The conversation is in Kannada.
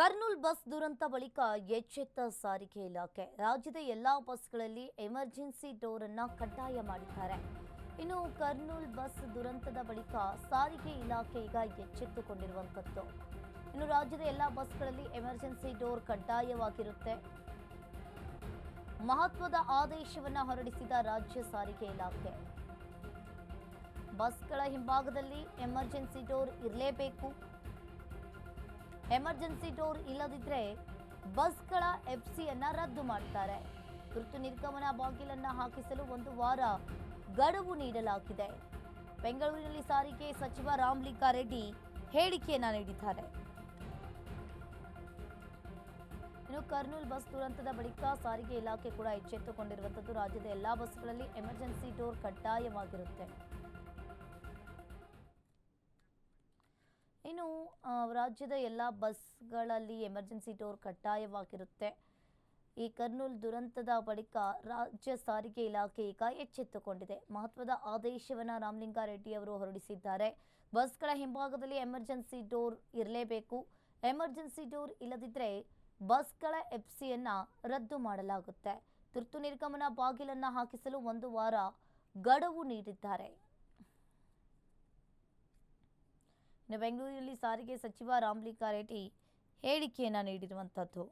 ಕರ್ನೂಲ್ ಬಸ್ ದುರಂತ ಬಳಿಕ ಎಚ್ಚೆತ್ತ ಸಾರಿಗೆ ಇಲಾಖೆ. ರಾಜ್ಯದ ಎಲ್ಲಾ ಬಸ್ಗಳಲ್ಲಿ ಎಮರ್ಜೆನ್ಸಿ ಡೋರ್ ಅನ್ನ ಕಡ್ಡಾಯ ಮಾಡಿದ್ದಾರೆ. ಇನ್ನು ಕರ್ನೂಲ್ ಬಸ್ ದುರಂತದ ಬಳಿಕ ಸಾರಿಗೆ ಇಲಾಖೆ ಈಗ ಎಚ್ಚೆತ್ತುಕೊಂಡಿರುವಂಥದ್ದು. ಇನ್ನು ರಾಜ್ಯದ ಎಲ್ಲಾ ಬಸ್ಗಳಲ್ಲಿ ಎಮರ್ಜೆನ್ಸಿ ಡೋರ್ ಕಡ್ಡಾಯವಾಗಿರುತ್ತೆ. ಮಹತ್ವದ ಆದೇಶವನ್ನ ಹೊರಡಿಸಿದ ರಾಜ್ಯ ಸಾರಿಗೆ ಇಲಾಖೆ. ಬಸ್ಗಳ ಹಿಂಭಾಗದಲ್ಲಿ ಎಮರ್ಜೆನ್ಸಿ ಡೋರ್ ಇರಲೇಬೇಕು. ಎಮರ್ಜೆನ್ಸಿ ಡೋರ್ ಇಲ್ಲದಿದ್ರೆ ಬಸ್ಗಳ ಎಫ್ಸಿಯನ್ನ ರದ್ದು ಮಾಡ್ತಾರೆ. ತುರ್ತು ನಿರ್ಗಮನ ಬಾಗಿಲನ್ನ ಹಾಕಿಸಲು ಒಂದು ವಾರ ಗಡುವು ನೀಡಲಾಗಿದೆ. ಬೆಂಗಳೂರಿನಲ್ಲಿ ಸಾರಿಗೆ ಸಚಿವ ರಾಮಲಿಂಗಾರೆಡ್ಡಿ ಹೇಳಿಕೆಯನ್ನ ನೀಡಿದ್ದಾರೆ. ಇನ್ನು ಕರ್ನೂಲ್ ಬಸ್ ದುರಂತದ ಬಳಿಕ ಸಾರಿಗೆ ಇಲಾಖೆ ಕೂಡ ಎಚ್ಚೆತ್ತುಕೊಂಡಿರುವಂಥದ್ದು ರಾಜ್ಯದ ಎಲ್ಲಾ ಬಸ್ಗಳಲ್ಲಿ ಎಮರ್ಜೆನ್ಸಿ ಡೋರ್ ಕಡ್ಡಾಯವಾಗಿರುತ್ತೆ. ಇನ್ನು ರಾಜ್ಯದ ಎಲ್ಲ ಬಸ್ಗಳಲ್ಲಿ ಎಮರ್ಜೆನ್ಸಿ ಡೋರ್ ಕಡ್ಡಾಯವಾಗಿರುತ್ತೆ. ಈ ಕರ್ನೂಲ್ ದುರಂತದ ಬಳಿಕ ರಾಜ್ಯ ಸಾರಿಗೆ ಇಲಾಖೆ ಈಗ ಎಚ್ಚೆತ್ತುಕೊಂಡಿದೆ. ಮಹತ್ವದ ಆದೇಶವನ್ನು ರಾಮಲಿಂಗಾರೆಡ್ಡಿ ಅವರು ಹೊರಡಿಸಿದ್ದಾರೆ. ಬಸ್ಗಳ ಹಿಂಭಾಗದಲ್ಲಿ ಎಮರ್ಜೆನ್ಸಿ ಡೋರ್ ಇರಲೇಬೇಕು. ಎಮರ್ಜೆನ್ಸಿ ಡೋರ್ ಇಲ್ಲದಿದ್ದರೆ ಬಸ್ಗಳ ಎಫ್ಸಿಯನ್ನು ರದ್ದು ಮಾಡಲಾಗುತ್ತೆ. ತುರ್ತು ನಿರ್ಗಮನ ಬಾಗಿಲನ್ನು ಹಾಕಿಸಲು ಒಂದು ವಾರ ಗಡುವು ನೀಡಿದ್ದಾರೆ ಇನ್ನು ಬೆಂಗಳೂರಿನಲ್ಲಿ ಸಾರಿಗೆ ಸಚಿವ ರಾಮಲಿಂಗಾರೆಡ್ಡಿ ಹೇಳಿಕೆಯನ್ನು ನೀಡಿರುವಂಥದ್ದು